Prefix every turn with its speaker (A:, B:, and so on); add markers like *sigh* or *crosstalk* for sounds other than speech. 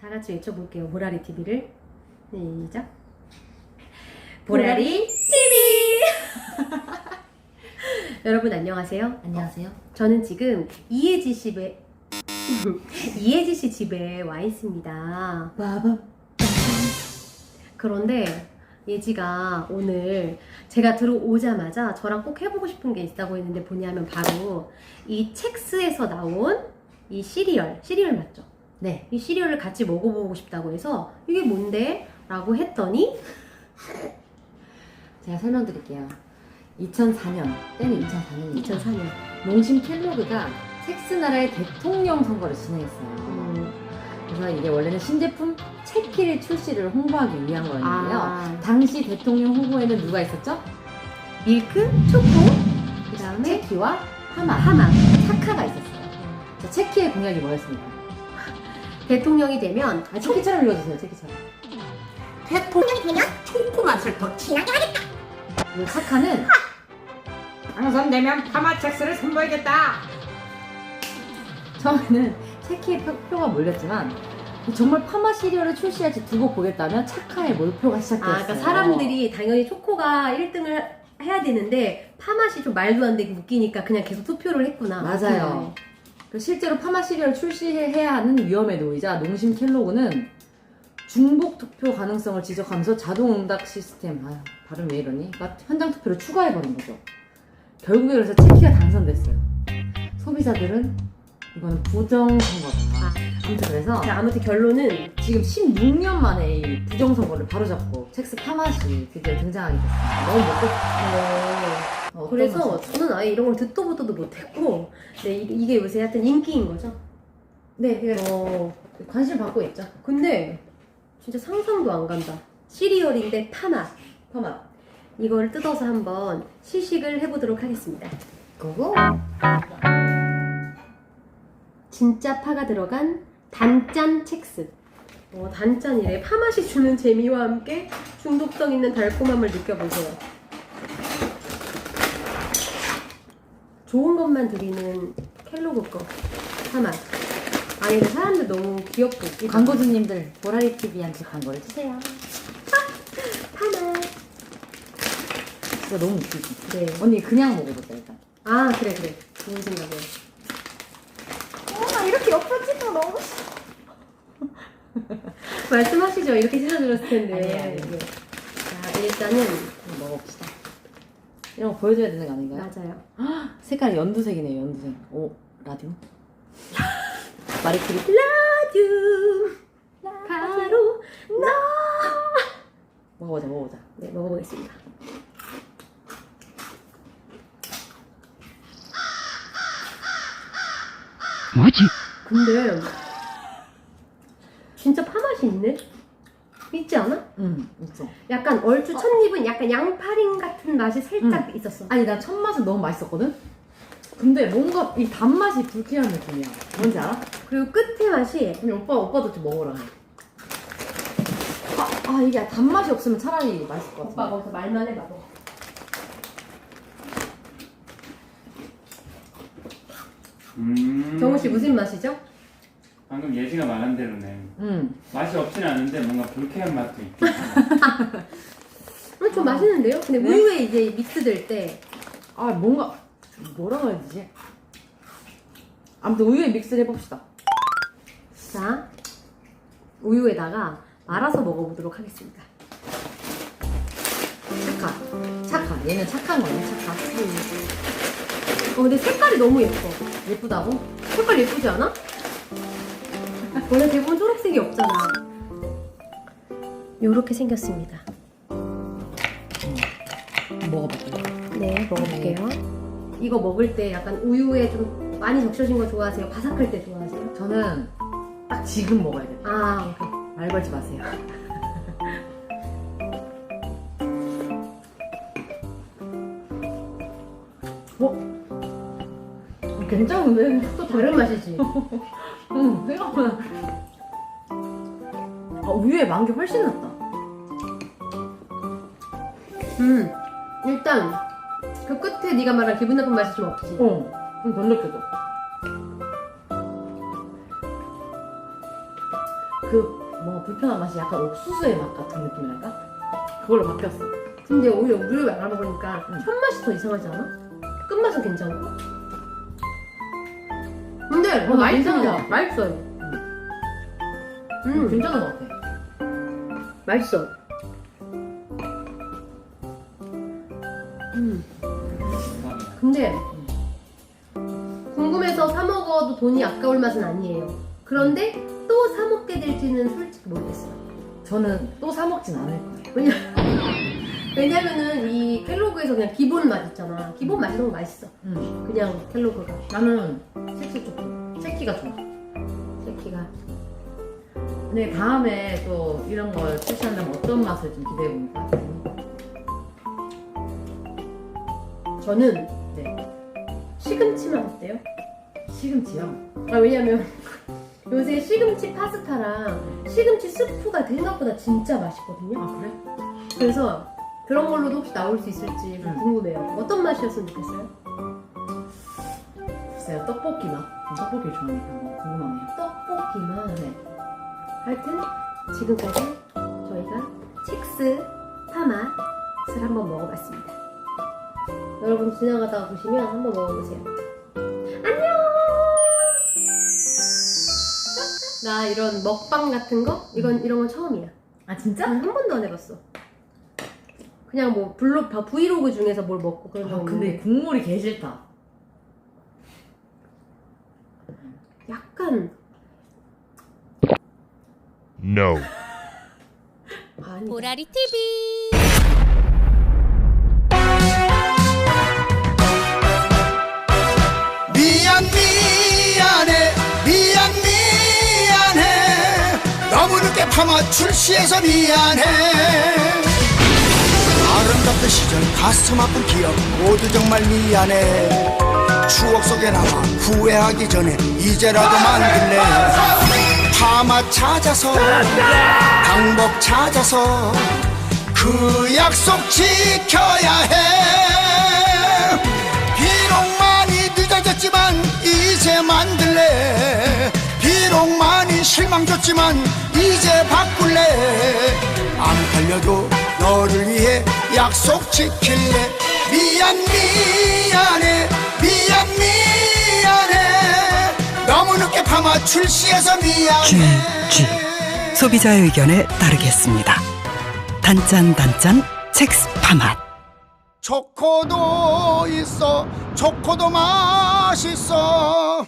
A: 다 같이 외쳐볼게요. 보라리 TV를. 시작. 보라리 TV! *laughs* 여러분 안녕하세요.
B: 안녕하세요.
A: 저는 지금 이혜지 집에 *laughs* 이혜지 씨 집에 와 있습니다. 그런데 예지가 오늘 제가 들어오자마자 저랑 꼭 해보고 싶은 게 있다고 했는데 뭐냐면 바로 이 첵스에서 나온 이 시리얼, 시리얼 맞죠?
B: 네.
A: 이 시리얼을 같이 먹어보고 싶다고 해서 이게 뭔데? 라고 했더니 *laughs*
B: 제가 설명드릴게요. 2004년, 때는 2004년입니다.
A: 2004년
B: 농심 켈로그가 텍스 나라의 대통령 선거를 진행했어요.
A: 음,
B: 그래서 이게 원래는 신제품 체키를 출시를 홍보하기 위한 거였는데요.
A: 아,
B: 당시 대통령 후보에는 누가 있었죠?
A: 밀크, 초코, 그 다음에
B: 체키와 파마,
A: 하마
B: 차카가 있었어요. 자, 체키의 공약이 뭐였습니까?
A: 대통령이 되면
B: 아, 체키처럼 읽어주세요, 체키처럼.
C: 대통령이 되면 초코 맛을 더 진하게 하겠다.
B: 이 차카는
C: 당선되면 파마첵스를 선보이겠다.
B: 처음에는 체키의 표, 표가 몰렸지만 정말 파마 시리얼을 출시할지 두고 보겠다면 차카의 몰표가
A: 아,
B: 시작됐어요.
A: 그러니까 사람들이 당연히 초코가 1등을 해야 되는데 파맛이 좀 말도 안 되게 웃기니까 그냥 계속 투표를 했구나.
B: 맞아요. 그 실제로 파마 시리얼을 출시해야 하는 위험에 놓이자 농심 켈로그는 중복 투표 가능성을 지적하면서 자동 응답 시스템 아 발음 왜 이러니? 가 현장 투표를 추가해버린 거죠. 결국에 그래서 체키가 당선됐어요. 소비자들은 이거는 부정선거다.
A: 아.
B: 아무튼 그래서
A: 자, 아무튼 결론은
B: 지금 16년 만에 이 부정선거를 바로잡고 첵스 파맛이 드디어 등장하게 됐습니다. 너무 싶어요.
A: 어, 그래서 저는 아예 이런 걸 듣도 보도도 못했고 네, 이- 이게 요새 하여튼 인기인 거죠.
B: 네, 네.
A: 어,
B: 관심 받고 있죠.
A: 근데 진짜 상상도 안 간다. 시리얼인데 파맛.
B: 파맛.
A: 이걸 뜯어서 한번 시식을 해보도록 하겠습니다.
B: 그거?
A: 진짜 파가 들어간 단짠 첵스. 어, 단짠이래. 파 맛이 주는 재미와 함께 중독성 있는 달콤함을 느껴보세요. 좋은 것만 드리는 켈로그 거. 파 맛. 아니, 근데 사람들 너무 귀엽고 웃기다.
B: 광고주님들 보라리 TV한테 광고를 주세요. *laughs*
A: 파 맛.
B: 진짜 너무 웃기지.
A: 네.
B: 언니 그냥 먹어보자 일단.
A: 아, 그래, 그래. 좋은 생각이에요.
B: 어, 나 이렇게 옆에 찍는 거 너무 싫어. *laughs*
A: 말씀하시죠. 이렇게 찢어드렸을 텐데.
B: 아니에요, 아니에요.
A: 네. 자, 일단은.
B: 이런 거 보여줘야 되는 거 아닌가요?
A: 맞아요.
B: 색깔이 연두색이네요, 연두색. 오, 라디오? *laughs* 마리크리.
A: 라듀. 바로 나.
B: 먹어보자, 먹어보자.
A: 네, 먹어보겠습니다.
D: 뭐지?
A: 근데 진짜 파맛이 있네? 있지 않아?
B: 응, 있죠.
A: 약간 얼추 첫 입은 약간 양파링 같은 맛이 살짝 있었어.
B: 아니, 난첫 맛은 너무 맛있었거든? 근데 뭔가 이 단맛이 불쾌한 느낌이야. 뭔지 알아?
A: 그리고 끝에 맛이
B: 언니 오빠, 오빠도 좀 먹어라. 아, 아, 이게 단맛이 없으면 차라리 맛있을 것
A: 오빠
B: 같아.
A: 거기서 말만 해봐. 너.
D: 음.
A: 정우 씨 무슨 맛이죠?
D: 방금 예지가 말한 대로네.
B: 응.
D: 맛이 없진 않은데 뭔가 불쾌한 맛도 있고.
A: 어, *laughs* 좀 맛있는데요? 근데
B: 네?
A: 우유에 이제 믹스될 때
B: 아, 뭔가, 뭐라고 해야 되지? 아무튼 우유에 믹스를 해봅시다.
A: 자, 우유에다가 말아서 먹어보도록 하겠습니다.
B: 착하. 착하. 얘는 착한 거네, 착하.
A: 어, 근데 색깔이 너무 예뻐.
B: 예쁘다고?
A: 색깔 예쁘지 않아? 원래 대부분 초록색이 없잖아. 요렇게 생겼습니다.
B: 먹어볼게요.
A: 네, 먹어볼게요. 이거 먹을 때 약간 우유에 좀 많이 적셔진 거 좋아하세요? 바삭할 때 좋아하세요?
B: 저는 딱 지금 먹어야 돼요.
A: 아, 오케이.
B: 말 걸지 마세요. *laughs* 어? 괜찮은데?
A: 또 다른 맛이지?
B: 응, 생각보다. 아, 우유에 만게 훨씬 낫다.
A: 음, 일단 그 끝에 네가 말한 기분 나쁜 맛이 좀 없지.
B: 어, 좀덜 느껴져. 그뭐 불편한 맛이 약간 옥수수의 맛 같은 느낌이랄까? 그걸로 바뀌었어.
A: 근데 오히려 우유를 말아 먹으니까
B: 응.
A: 첫 맛이 더 이상하지 않아? 끝맛은 괜찮고. 근데
B: 어,
A: 맛있습니다.
B: 괜찮아.
A: 맛있어요.
B: 음.
A: 음,
B: 괜찮은 것 같아.
A: 맛있어. 음. 근데 궁금해서 사 먹어도 돈이 아까울 맛은 아니에요. 그런데 또 사 먹게 될지는 솔직히 모르겠어요.
B: 저는 또 사 먹진 않을 거예요.
A: 왜냐 *laughs* 왜냐면은 이 켈로그에서 그냥 기본 맛 있잖아. 기본 맛이 너무 맛있어.
B: 음.
A: 그냥 켈로그가
B: 나는 색소 초코. 새끼가 좋아. 근데 다음에 또 이런 걸 출시한다면 어떤 맛을 좀 기대해 봅니까?
A: 저는
B: 네.
A: 시금치만 어때요?
B: 시금치요.
A: 아 왜냐면 *laughs* 요새 시금치 파스타랑 시금치 스프가 생각보다 진짜 맛있거든요.
B: 아 그래?
A: 그래서 그런 걸로도 혹시 나올 수 있을지 좀
B: 음.
A: 궁금해요. 어떤 맛이었으면 좋겠어요?
B: 글쎄요 떡볶이 맛. 떡볶이 좋아하니까 한번 궁금하네요.
A: 하여튼 지금까지 저희가 첵스 파맛을 한번 먹어봤습니다. 여러분 지나가다가 보시면 한번 먹어보세요. 안녕. 나 이런 먹방 같은 거 이건 이런 건 처음이야.
B: 아 진짜?
A: 한 번도 안 해봤어. 그냥 뭐 블로 브이로그 중에서 뭘 먹고 그런 거
B: 아, 근데 국물이 개 싫다.
A: 약간
E: No.
F: 보라리 TV.
G: 미안 미안해 미안 미안해. 너무 늦게 파마 출시해서 미안해. 아름답던 시절 가슴 아픈 기억 모두 정말 미안해. 추억 속에 남아 후회하기 전에 이제라도 만들래 파마 찾아서 방법 찾아서 그 약속 지켜야 해. 비록 많이 늦어졌지만 이제 만들래. 비록 많이 실망 줬지만 이제 바꿀래. 안 팔려도 너를 위해 약속 지킬래. 미안 미안해. 미안 미안해 너무 늦게 파마 출시해서 미안해
H: G, G. 소비자의 의견에 따르겠습니다. 단짠 단짠 첵스 파맛.
G: 초코도 있어 초코도 맛있어